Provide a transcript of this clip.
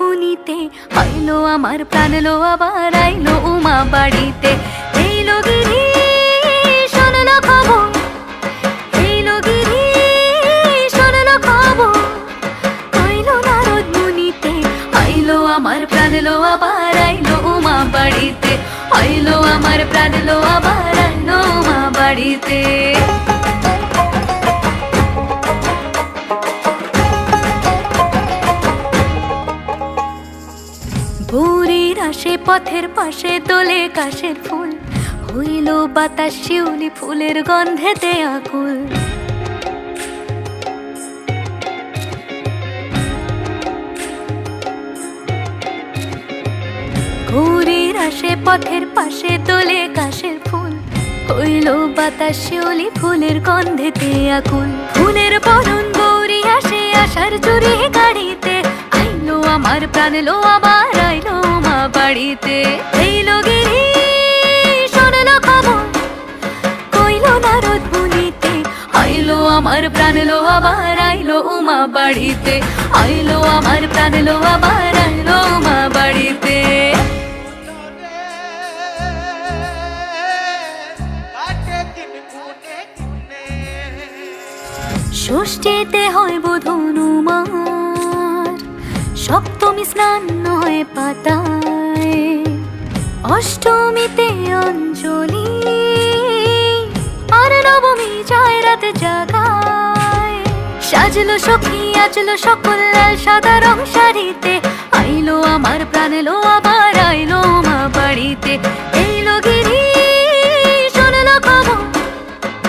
মুনিতে আমার প্রাণ লো আবার আইলো উমা বাড়িতে। হেইলো গিরি আমার প্রাণ লো আবার আইলো উমা বাড়িতে। আইলো আমার প্রাণলো আবার আইলো উমা বাড়িতে। ভোরের আসে পথের পাশে তোলে কাশের ফুল। হইল বাতাস, শিউলি ফুলের গন্ধেতে আকুল। ঘুরের আসে, পথের পাশে তোলে কাশের ফুল। হইল বাতাস শিউলি ফুলের গন্ধেতে আকুল ফুলের বরণ গৌরী আসে আসার চুরি গাড়িতে। আইলো আমার প্রাণ লো আবার আইলো মা বাড়িতে। এইলো গিরি, শোনলো খবর। কইলো নারদ মুনিতে, আইলো আমার প্রাণ লো আবার আইলো উমা বাড়িতে। আইলো আমার প্রাণ লো আবার ষষ্ঠীতে হয় বোধনুমার সপ্তমী স্নান হয় পাতায়। অষ্টমীতে অঞ্জলি। আর নবমী যায় রাতে জাগায়। সাজলো সখী, আজলো সকল লাল রং